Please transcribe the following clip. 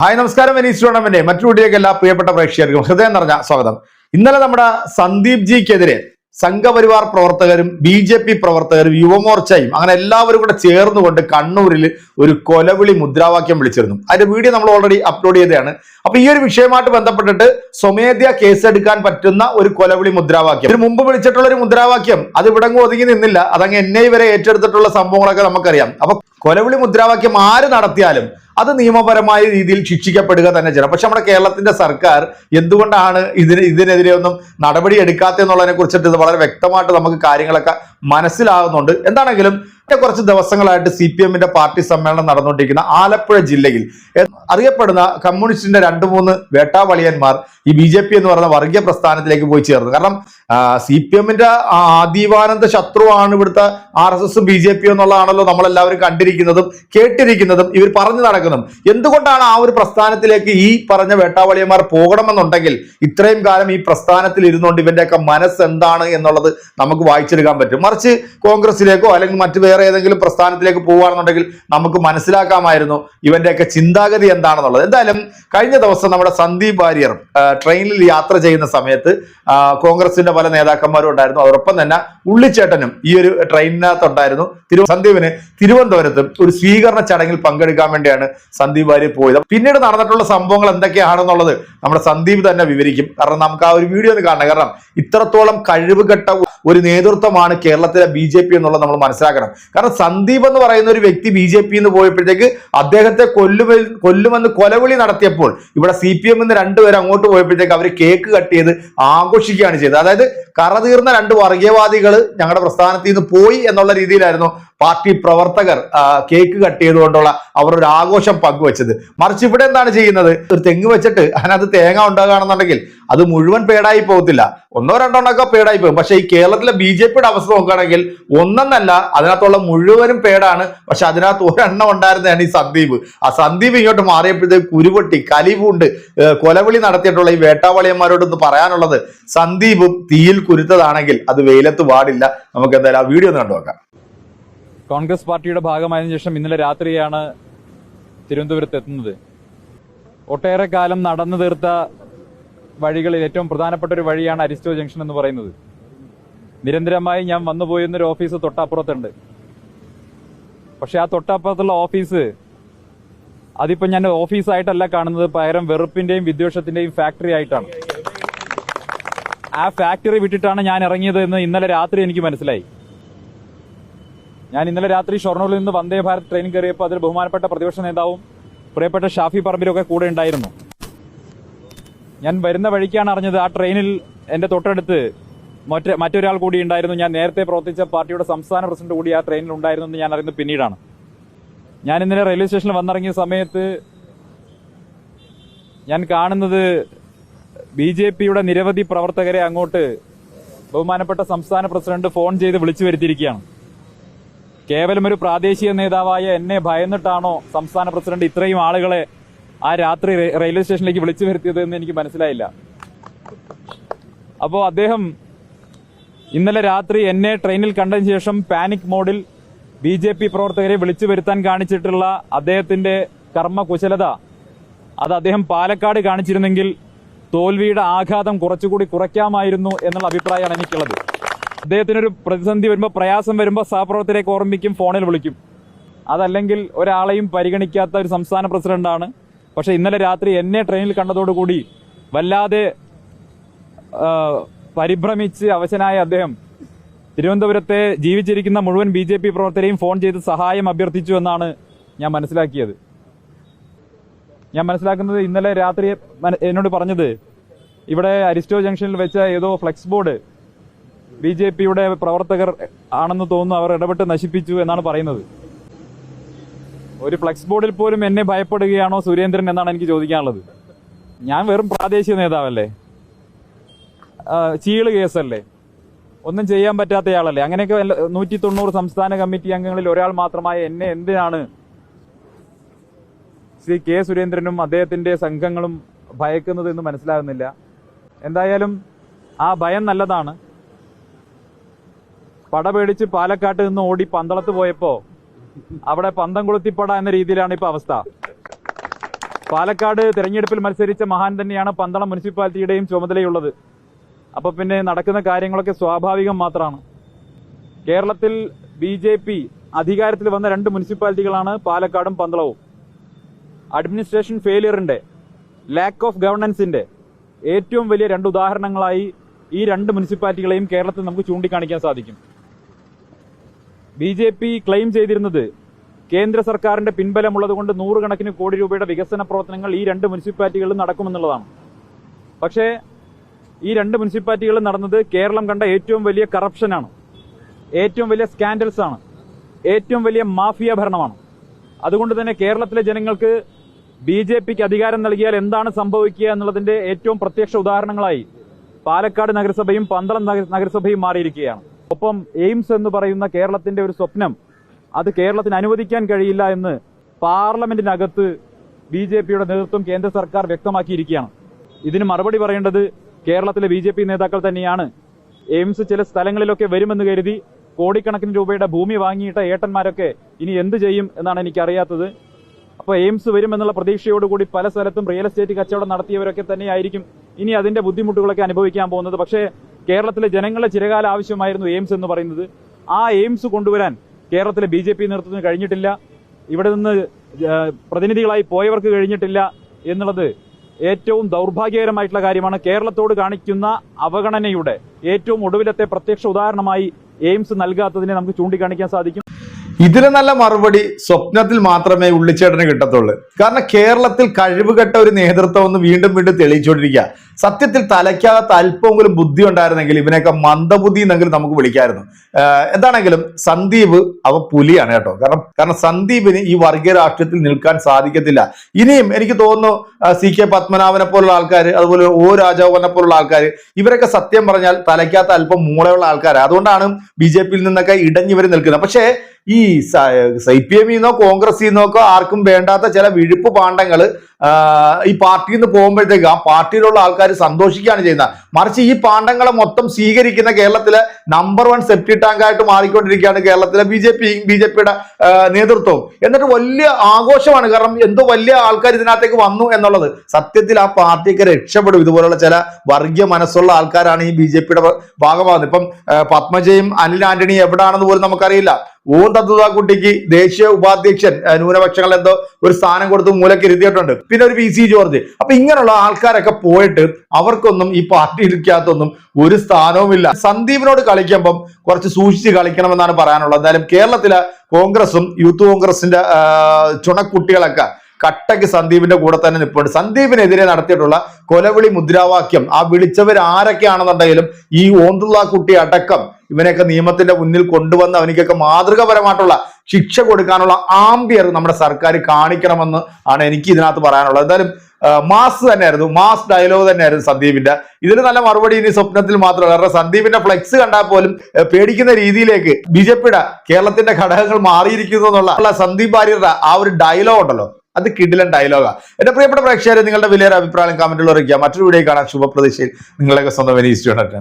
Hi നമസ്കാരം. Venice tournament മറ്റു കൂടിയൊക്കെ എല്ലാ പ്രിയപ്പെട്ട പ്രേക്ഷകർക്കും ഹൃദയം നിറഞ്ഞ സ്വാഗതം. ഇന്നലെ നമ്മുടെ സന്ദീപ് ജിക്കെതിരെ സംഘപരിവാർ പ്രവർത്തകരും ബി ജെ പി പ്രവർത്തകരും യുവമോർച്ചയും അങ്ങനെ എല്ലാവരും കൂടെ ചേർന്നുകൊണ്ട് കണ്ണൂരിൽ ഒരു കൊലവിളി മുദ്രാവാക്യം വിളിച്ചിരുന്നു. അതിന്റെ വീഡിയോ നമ്മൾ ഓൾറെഡി അപ്ലോഡ് ചെയ്തതാണ്. അപ്പൊ ഈ ഒരു വിഷയമായിട്ട് ബന്ധപ്പെട്ടിട്ട് സ്വമേധ്യ കേസെടുക്കാൻ പറ്റുന്ന ഒരു കൊലവിളി മുദ്രാവാക്യം. ഇതിന് മുമ്പ് വിളിച്ചിട്ടുള്ള ഒരു മുദ്രാവാക്യം. അത് ഇവിടങ്ങ് ഒതുങ്ങി നിന്നില്ല. അതങ്ങ് എന്നെ വരെ ഏറ്റെടുത്തിട്ടുള്ള സംഭവങ്ങളൊക്കെ നമുക്കറിയാം. അപ്പൊ കൊലവിളി മുദ്രാവാക്യം ആര് നടത്തിയാലും അത് നിയമപരമായ രീതിയിൽ ശിക്ഷിക്കപ്പെടുക തന്നെ ചെയ്യണം. പക്ഷെ നമ്മുടെ കേരളത്തിന്റെ സർക്കാർ എന്തുകൊണ്ടാണ് ഇതിന് ഇതിനെതിരെ ഒന്നും നടപടി എടുക്കാത്തെന്നുള്ളതിനെ കുറിച്ചിട്ട് ഇത് വളരെ വ്യക്തമായിട്ട് നമുക്ക് കാര്യങ്ങളൊക്കെ മനസ്സിലാകുന്നുണ്ട്. എന്താണെങ്കിലും കുറച്ച് ദിവസങ്ങളായിട്ട് സി പി എമ്മിന്റെ പാർട്ടി സമ്മേളനം നടന്നുകൊണ്ടിരിക്കുന്ന ആലപ്പുഴ ജില്ലയിൽ അറിയപ്പെടുന്ന കമ്മ്യൂണിസ്റ്റിന്റെ രണ്ട് മൂന്ന് വേട്ടാവളിയന്മാർ ഈ ബി ജെ പി എന്ന് പറയുന്ന വർഗീയ പ്രസ്ഥാനത്തിലേക്ക് പോയി ചേർന്നു. കാരണം സി പി എമ്മിന്റെ ആദീവാനന്ദ ശത്രുവാണ് ഇവിടുത്തെ ആർ എസ് എസും ബി ജെ പി എന്നുള്ളതാണല്ലോ നമ്മളെല്ലാവരും കണ്ടിരിക്കുന്നതും കേട്ടിരിക്കുന്നതും ഇവർ പറഞ്ഞു നടക്കുന്നതും. എന്തുകൊണ്ടാണ് ആ ഒരു പ്രസ്ഥാനത്തിലേക്ക് ഈ പറഞ്ഞ വേട്ടാവളിയന്മാർ പോകണമെന്നുണ്ടെങ്കിൽ ഇത്രയും കാലം ഈ പ്രസ്ഥാനത്തിൽ ഇരുന്നുകൊണ്ട് ഇവന്റെയൊക്കെ മനസ്സ് എന്താണ് എന്നുള്ളത് നമുക്ക് വായിച്ചെടുക്കാൻ പറ്റും. മറിച്ച് കോൺഗ്രസിലേക്കോ അല്ലെങ്കിൽ മറ്റ് വേറെ ഏതെങ്കിലും പ്രസ്ഥാനത്തിലേക്ക് പോവുകയാണെന്നുണ്ടെങ്കിൽ നമുക്ക് മനസ്സിലാക്കാമായിരുന്നു ഇവന്റെയൊക്കെ ചിന്താഗതി എന്താണെന്നുള്ളത്. എന്തായാലും കഴിഞ്ഞ ദിവസം നമ്മുടെ സന്ദീപ് വാര്യർ ട്രെയിനിൽ യാത്ര ചെയ്യുന്ന സമയത്ത് കോൺഗ്രസിന്റെ പല നേതാക്കന്മാരും ഉണ്ടായിരുന്നു. അതോടൊപ്പം തന്നെ ഉള്ളിച്ചേട്ടനും ഈ ഒരു ട്രെയിനിനകത്തുണ്ടായിരുന്നു. തിരു സന്ദീപിന് തിരുവനന്തപുരത്ത് ഒരു സ്വീകരണ ചടങ്ങിൽ പങ്കെടുക്കാൻ വേണ്ടിയാണ് സന്ദീപ് വാര്യർ പോയത്. പിന്നീട് നടന്നിട്ടുള്ള സംഭവങ്ങൾ എന്തൊക്കെയാണെന്നുള്ളത് നമ്മുടെ സന്ദീപ് തന്നെ വിവരിക്കും. കാരണം നമുക്ക് ആ ഒരു വീഡിയോ ഒന്ന് കാണണം. കാരണം ഇത്രത്തോളം കഴിവുകെട്ട ഒരു നേതൃത്വമാണ് കേരളത്തിലെ ബി ജെ പി എന്നുള്ളത് നമ്മൾ മനസ്സിലാക്കണം. കാരണം സന്ദീപ് എന്ന് പറയുന്ന ഒരു വ്യക്തി ബി ജെ പി എന്ന് പോയപ്പോഴത്തേക്ക് അദ്ദേഹത്തെ കൊല്ലുമ കൊല്ലുമെന്ന് കൊലവിളി നടത്തിയപ്പോൾ ഇവിടെ സി പി എം എന്ന് രണ്ടുപേരും അങ്ങോട്ട് പോയപ്പോഴത്തേക്ക് അവർ കേക്ക് കട്ട് ചെയ്ത് ആഘോഷിക്കുകയാണ് ചെയ്തത്. അതായത് കറതീർന്ന രണ്ട് വർഗീയവാദികൾ ഞങ്ങളുടെ പ്രസ്ഥാനത്തിൽ നിന്ന് പോയി എന്നുള്ള രീതിയിലായിരുന്നു പാർട്ടി പ്രവർത്തകർ കേക്ക് കട്ട് ചെയ്തുകൊണ്ടുള്ള അവർ ഒരു ആഘോഷം പങ്കുവച്ചത്. മറിച്ച് ഇവിടെ എന്താണ് ചെയ്യുന്നത്? ഒരു തെങ്ങ് വെച്ചിട്ട് അതിനകത്ത് തേങ്ങ ഉണ്ടാകുകയാണെന്നുണ്ടെങ്കിൽ അത് മുഴുവൻ പേടായി പോകത്തില്ല. ഒന്നോ രണ്ടോ എണ്ണമൊക്കെ പേടായി പോകും. പക്ഷേ ഈ കേരളത്തിലെ ബി ജെ പിയുടെ അവസ്ഥ നോക്കുകയാണെങ്കിൽ ഒന്നെന്നല്ല അതിനകത്തുള്ള മുഴുവനും പേടാണ് പക്ഷെ അതിനകത്ത് ഒരെണ്ണം ഉണ്ടായിരുന്നതാണ് ഈ സന്ദീപ്. ആ സന്ദീപ് ഇങ്ങോട്ട് മാറിയപ്പോഴത്തേക്ക് കുരുപൊട്ടി കലിവുണ്ട് കൊലവിളി നടത്തിയിട്ടുള്ള ഈ വേട്ടാവളിയന്മാരോട് ഒന്ന് പറയാനുള്ളത് സന്ദീപും തീയിൽ കുരുത്തതാണെങ്കിൽ അത് വെയിലത്ത് പാടില്ല നമുക്ക് എന്തായാലും ആ വീഡിയോ ഒന്ന് കണ്ടുവെക്കാം കോൺഗ്രസ് പാർട്ടിയുടെ ഭാഗമായതിനു ശേഷം ഇന്നലെ രാത്രിയാണ് തിരുവനന്തപുരത്ത് എത്തുന്നത്. ഒട്ടേറെ കാലം നടന്നു തീർത്ത വഴികളിൽ ഏറ്റവും പ്രധാനപ്പെട്ട ഒരു വഴിയാണ് അരിസ്റ്റോ ജംഗ്ഷൻ എന്ന് പറയുന്നത്. നിരന്തരമായി ഞാൻ വന്നു പോയിരുന്നൊരു ഓഫീസ് തൊട്ടപ്പുറത്തുണ്ട്. പക്ഷെ ആ തൊട്ടപ്പുറത്തുള്ള ഓഫീസ് അതിപ്പോ ഞാൻ ഓഫീസായിട്ടല്ല കാണുന്നത് പകരം വെറുപ്പിന്റെയും വിദ്വേഷത്തിന്റെയും ഫാക്ടറി ആയിട്ടാണ്. ആ ഫാക്ടറി വിട്ടിട്ടാണ് ഞാൻ ഇറങ്ങിയത് എന്ന് ഇന്നലെ രാത്രി എനിക്ക് മനസ്സിലായി. ഞാൻ ഇന്നലെ രാത്രി ഷൊർണൂരിൽ നിന്ന് വന്ദേ ഭാരത് ട്രെയിൻ കയറിയപ്പോൾ അതിൽ ബഹുമാനപ്പെട്ട പ്രതിപക്ഷ നേതാവും പ്രിയപ്പെട്ട ഷാഫി പറമ്പിലൊക്കെ കൂടെ ഉണ്ടായിരുന്നു. ഞാൻ വരുന്ന വഴിക്കാണ് അറിഞ്ഞത് ആ ട്രെയിനിൽ എന്റെ തൊട്ടടുത്ത് മറ്റേ മറ്റൊരാൾ കൂടി ഉണ്ടായിരുന്നു. ഞാൻ നേരത്തെ പ്രവർത്തിച്ച പാർട്ടിയുടെ സംസ്ഥാന പ്രസിഡന്റ് കൂടി ആ ട്രെയിനിൽ ഉണ്ടായിരുന്നു എന്ന് ഞാൻ അറിയുന്നത് പിന്നീടാണ്. ഞാൻ ഇന്നലെ റെയിൽവേ സ്റ്റേഷനിൽ വന്നിറങ്ങിയ സമയത്ത് ഞാൻ കാണുന്നത് ബി ജെ പിയുടെ നിരവധി പ്രവർത്തകരെ അങ്ങോട്ട് ബഹുമാനപ്പെട്ട സംസ്ഥാന പ്രസിഡന്റ് ഫോൺ ചെയ്ത് വിളിച്ചു വരുത്തിയിരിക്കുകയാണ്. കേവലം ഒരു പ്രാദേശിക നേതാവായ എന്നെ ഭയന്നിട്ടാണോ സംസ്ഥാന പ്രസിഡന്റ് ഇത്രയും ആളുകളെ ആ രാത്രി റെയിൽവേ സ്റ്റേഷനിലേക്ക് വിളിച്ചു വരുത്തിയത് എന്ന് എനിക്ക് മനസ്സിലായില്ല. അപ്പോൾ അദ്ദേഹം ഇന്നലെ രാത്രി എന്നെ ട്രെയിനിൽ കണ്ടതിന് ശേഷം പാനിക് മോഡിൽ ബി ജെ പി പ്രവർത്തകരെ വിളിച്ചു വരുത്താൻ കാണിച്ചിട്ടുള്ള അദ്ദേഹത്തിന്റെ കർമ്മകുശലത. അത് അദ്ദേഹം പാലക്കാട് കാണിച്ചിരുന്നെങ്കിൽ തോൽവിയുടെ ആഘാതം കുറച്ചുകൂടി കുറയ്ക്കാമായിരുന്നു എന്നുള്ള അഭിപ്രായമാണ് എനിക്കുള്ളത്. അദ്ദേഹത്തിനൊരു പ്രതിസന്ധി വരുമ്പോൾ പ്രയാസം വരുമ്പോൾ സഹപ്രവർത്തകരെ ഓർമ്മിക്കും ഫോണിൽ വിളിക്കും. അതല്ലെങ്കിൽ ഒരാളെയും പരിഗണിക്കാത്ത ഒരു സംസ്ഥാന പ്രസിഡന്റാണ് പക്ഷെ ഇന്നലെ രാത്രി എന്നെ ട്രെയിനിൽ കണ്ടതോടുകൂടി വല്ലാതെ പരിഭ്രമിച്ച് അവശനായ അദ്ദേഹം തിരുവനന്തപുരത്തെ ജീവിച്ചിരിക്കുന്ന മുഴുവൻ ബി ജെ പി പ്രവർത്തകരെയും ഫോൺ ചെയ്ത് സഹായം അഭ്യർത്ഥിച്ചു എന്നാണ് ഞാൻ മനസ്സിലാക്കിയത്. ഞാൻ മനസ്സിലാക്കുന്നത് ഇന്നലെ രാത്രി എന്നോട് പറഞ്ഞത് ഇവിടെ അരിസ്റ്റോ ജംഗ്ഷനിൽ വെച്ച ഏതോ ഫ്ലെക്സ് ബോർഡ് ബി ജെ പിയുടെ പ്രവർത്തകർ ആണെന്ന് തോന്നുന്നു അവർ ഇടപെട്ട് നശിപ്പിച്ചു എന്നാണ് പറയുന്നത്. ഒരു ഫ്ലെക്സ് ബോർഡിൽ പോലും എന്നെ ഭയപ്പെടുകയാണോ സുരേന്ദ്രൻ എന്നാണ് എനിക്ക് ചോദിക്കാനുള്ളത്. ഞാൻ വെറും പ്രാദേശിക നേതാവല്ലേ? ചീൾ കേസല്ലേ? ഒന്നും ചെയ്യാൻ പറ്റാത്തയാളല്ലേ അങ്ങനെയൊക്കെ നൂറ്റി തൊണ്ണൂറ് സംസ്ഥാന കമ്മിറ്റി അംഗങ്ങളിൽ ഒരാൾ മാത്രമായ എന്നെ എന്തിനാണ് ശ്രീ കെ സുരേന്ദ്രനും അദ്ദേഹത്തിന്റെ സംഘങ്ങളും ഭയക്കുന്നത് എന്ന് മനസ്സിലാകുന്നില്ല. എന്തായാലും ആ ഭയം നല്ലതാണ്. പടപേടിച്ച് പാലക്കാട്ട് നിന്ന് ഓടി പന്തളത്ത് പോയപ്പോ അവിടെ പന്തം കൊളുത്തിപ്പട എന്ന രീതിയിലാണ് ഇപ്പൊ അവസ്ഥ. പാലക്കാട് തെരഞ്ഞെടുപ്പിൽ മത്സരിച്ച മഹാൻ തന്നെയാണ് പന്തളം മുനിസിപ്പാലിറ്റിയുടെയും ചുമതലയുള്ളത്. അപ്പൊ പിന്നെ നടക്കുന്ന കാര്യങ്ങളൊക്കെ സ്വാഭാവികം മാത്രമാണ്. കേരളത്തിൽ ബി ജെ പി അധികാരത്തിൽ വന്ന രണ്ട് മുനിസിപ്പാലിറ്റികളാണ് പാലക്കാടും പന്തളവും. അഡ്മിനിസ്ട്രേഷൻ ഫെയിലിയറിന്റെ ലാക്ക് ഓഫ് ഗവർണൻസിന്റെ ഏറ്റവും വലിയ രണ്ട് ഉദാഹരണങ്ങളായി ഈ രണ്ട് മുനിസിപ്പാലിറ്റികളെയും കേരളത്തിൽ നമുക്ക് ചൂണ്ടിക്കാണിക്കാൻ സാധിക്കും. ബി ജെ പി ക്ലെയിം ചെയ്തിരുന്നത് കേന്ദ്ര സർക്കാരിന്റെ പിൻബലമുള്ളത് കൊണ്ട് നൂറുകണക്കിന് കോടി രൂപയുടെ വികസന പ്രവർത്തനങ്ങൾ ഈ രണ്ട് മുനിസിപ്പാലിറ്റികളിലും നടക്കുമെന്നുള്ളതാണ്. പക്ഷേ ഈ രണ്ട് മുനിസിപ്പാലിറ്റികളിലും നടന്നത് കേരളം കണ്ട ഏറ്റവും വലിയ കറപ്ഷനാണ് ഏറ്റവും വലിയ സ്കാൻഡൽസ് ആണ്. ഏറ്റവും വലിയ മാഫിയ ഭരണമാണ്. അതുകൊണ്ട് തന്നെ കേരളത്തിലെ ജനങ്ങൾക്ക് ബി ജെ പിക്ക് അധികാരം നൽകിയാൽ എന്താണ് സംഭവിക്കുക എന്നുള്ളതിന്റെ ഏറ്റവും പ്രത്യക്ഷ ഉദാഹരണങ്ങളായി പാലക്കാട് നഗരസഭയും പന്തളം നഗരസഭയും മാറിയിരിക്കുകയാണ്. ഒപ്പം എയിംസ് എന്ന് പറയുന്ന കേരളത്തിന്റെ ഒരു സ്വപ്നം അത് കേരളത്തിന് അനുവദിക്കാൻ കഴിയില്ല എന്ന് പാർലമെന്റിനകത്ത് ബി ജെ പിയുടെ നേതൃത്വം കേന്ദ്ര സർക്കാർ വ്യക്തമാക്കിയിരിക്കുകയാണ്. ഇതിന് മറുപടി പറയേണ്ടത് കേരളത്തിലെ ബി ജെ പി നേതാക്കൾ തന്നെയാണ്. എയിംസ് ചില സ്ഥലങ്ങളിലൊക്കെ വരുമെന്ന് കരുതി കോടിക്കണക്കിന് രൂപയുടെ ഭൂമി വാങ്ങിയിട്ട ഏട്ടന്മാരൊക്കെ ഇനി എന്ത് ചെയ്യും എന്നാണ് എനിക്കറിയാത്തത്. അപ്പോൾ എയിംസ് വരുമെന്നുള്ള പ്രതീക്ഷയോടുകൂടി പല സ്ഥലത്തും റിയൽ എസ്റ്റേറ്റ് കച്ചവടം നടത്തിയവരൊക്കെ തന്നെയായിരിക്കും ഇനി അതിന്റെ ബുദ്ധിമുട്ടുകളൊക്കെ അനുഭവിക്കാൻ പോകുന്നത്. പക്ഷേ കേരളത്തിലെ ജനങ്ങളുടെ ചിരകാല ആവശ്യമായിരുന്നു എയിംസ് എന്ന് പറയുന്നത്. ആ എയിംസ് കൊണ്ടുവരാൻ കേരളത്തിലെ ബി ജെ പി നേതൃത്വത്തിന് കഴിഞ്ഞിട്ടില്ല. ഇവിടെ നിന്ന് പ്രതിനിധികളായി പോയവർക്ക് കഴിഞ്ഞിട്ടില്ല എന്നുള്ളത് ഏറ്റവും ദൗർഭാഗ്യകരമായിട്ടുള്ള കാര്യമാണ്. കേരളത്തോട് കാണിക്കുന്ന അവഗണനയുടെ ഏറ്റവും ഒടുവിലത്തെ പ്രത്യക്ഷ ഉദാഹരണമായി എയിംസ് നൽകാത്തതിനെ നമുക്ക് ചൂണ്ടിക്കാണിക്കാൻ സാധിക്കും. ഇതിന് നല്ല മറുപടി സ്വപ്നത്തിൽ മാത്രമേ ഉള്ളിച്ചേട്ടന് കിട്ടത്തുള്ളൂ. കാരണം കേരളത്തിൽ കഴിവുകെട്ട ഒരു നേതൃത്വം ഒന്ന് വീണ്ടും വീണ്ടും തെളിയിച്ചുകൊണ്ടിരിക്കുക. സത്യത്തിൽ തലയ്ക്കകത്ത് അല്പമെങ്കിലും ബുദ്ധി ഉണ്ടായിരുന്നെങ്കിൽ ഇവനെയൊക്കെ മന്ദബുദ്ധി എന്നെങ്കിലും നമുക്ക് വിളിക്കായിരുന്നു എന്താണെങ്കിലും സന്ദീപ് അവ പുലിയാണ് കേട്ടോ. കാരണം കാരണം സന്ദീപിന് ഈ വർഗീയ രാഷ്ട്രീയത്തിൽ നിൽക്കാൻ സാധിക്കത്തില്ല. ഇനിയും എനിക്ക് തോന്നുന്നു സി കെ പത്മനാഭനെ പോലുള്ള ആൾക്കാർ അതുപോലെ ഓ രാജാവനെ പോലുള്ള ആൾക്കാർ ഇവരൊക്കെ സത്യം പറഞ്ഞാൽ തലയ്ക്കകത്ത് അല്പം മൂളയുള്ള ആൾക്കാരാണ് അതുകൊണ്ടാണ് ബി ജെ പിയിൽ നിന്നൊക്കെ ഇടഞ്ഞിവർ നിൽക്കുന്നത്. പക്ഷേ ഈ സി പി എമ്മിൽ നിന്നോ കോൺഗ്രസിൽ നിന്നോ ഒക്കെ ആർക്കും വേണ്ടാത്ത ചില വിഴുപ്പ് പാണ്ഡങ്ങൾ ഈ പാർട്ടിയിൽ നിന്ന് പോകുമ്പോഴത്തേക്ക് ആ പാർട്ടിയിലുള്ള ആൾക്കാർ സന്തോഷിക്കുകയാണ് ചെയ്യുന്നത്. മറിച്ച് ഈ പാണ്ഡങ്ങളെ മൊത്തം സ്വീകരിക്കുന്ന കേരളത്തിലെ നമ്പർ വൺ സെപ്റ്റി ടാങ്ക് ആയിട്ട് മാറിക്കൊണ്ടിരിക്കുകയാണ് കേരളത്തിലെ ബി ജെ പിയും ബി ജെ പിയുടെ നേതൃത്വവും. എന്നിട്ട് വലിയ ആഘോഷമാണ്. കാരണം എന്തോ വലിയ ആൾക്കാർ ഇതിനകത്തേക്ക് വന്നു എന്നുള്ളത്. സത്യത്തിൽ ആ പാർട്ടിയൊക്കെ രക്ഷപ്പെടും. ഇതുപോലുള്ള ചില വർഗീയ മനസ്സുള്ള ആൾക്കാരാണ് ഈ ബി ജെ പിയുടെ ഭാഗമാകുന്നത്. ഇപ്പം പത്മജയും അനിൽ ആന്റണി എവിടാണെന്ന് പോലും നമുക്കറിയില്ല. തത്വ കുട്ടിക്ക് ദേശീയ ഉപാധ്യക്ഷൻ ന്യൂനപക്ഷങ്ങൾ എന്തോ ഒരു സ്ഥാനം കൊടുത്ത് മൂലക്കിരുത്തിയിട്ടുണ്ട് പിന്നെ ഒരു വി സി ജോർജ്. അപ്പൊ ഇങ്ങനെയുള്ള ആൾക്കാരൊക്കെ പോയിട്ട് അവർക്കൊന്നും ഈ പാർട്ടിയിലേക്കകത്തൊന്നും ഒരു സ്ഥാനവുമില്ല. സന്ദീപിനോട് കളിക്കുമ്പം കുറച്ച് സൂക്ഷിച്ച് കളിക്കണമെന്നാണ് പറയാനുള്ളത്. എന്തായാലും കേരളത്തിലെ കോൺഗ്രസും യൂത്ത് കോൺഗ്രസിന്റെ ചുണക്കുട്ടികളൊക്കെ കട്ടയ്ക്ക് സന്ദീപിന്റെ കൂടെ തന്നെ നിൽപ്പുണ്ട് സന്ദീപിനെതിരെ നടത്തിയിട്ടുള്ള കൊലവിളി മുദ്രാവാക്യം ആ വിളിച്ചവർ ആരൊക്കെയാണെന്നുണ്ടെങ്കിലും ഈ ഓന്തുള്ള കുട്ടി അടക്കം ഇവനെയൊക്കെ നിയമത്തിന്റെ മുന്നിൽ കൊണ്ടുവന്ന് അവനിക്കൊക്കെ മാതൃകപരമായിട്ടുള്ള ശിക്ഷ കൊടുക്കാനുള്ള ആംബിയർ നമ്മുടെ സർക്കാർ കാണിക്കണമെന്ന് ആണ് എനിക്ക് ഇതിനകത്ത് പറയാനുള്ളത്. എന്തായാലും മാസ് തന്നെയായിരുന്നു. മാസ് ഡയലോഗ് തന്നെയായിരുന്നു സന്ദീപിന്റെ. ഇതിന് നല്ല മറുപടി ഇനി സ്വപ്നത്തിൽ മാത്രമല്ല. കാരണം സന്ദീപിന്റെ ഫ്ലെക്സ് കണ്ടാൽ പോലും പേടിക്കുന്ന രീതിയിലേക്ക് ബി ജെ പിയുടെ കേരളത്തിന്റെ ഘടകങ്ങൾ മാറിയിരിക്കുന്നു എന്നുള്ള സന്ദീപ് വാര്യരുടെ ആ ഒരു ഡയലോഗ് ഉണ്ടല്ലോ. അത് കിടിലൻ ഡയലോഗാ എന്റെ പ്രിയപ്പെട്ട പ്രേക്ഷകരെ നിങ്ങളുടെ വിലയേറെ അഭിപ്രായം കമന്റിൽ അറിയിക്കുക. മറ്റൊരു വീഡിയോ കാണാൻ ശുഭപ്രതീക്ഷയിൽ. നിങ്ങളൊക്കെ സ്വന്തം വെനീസ്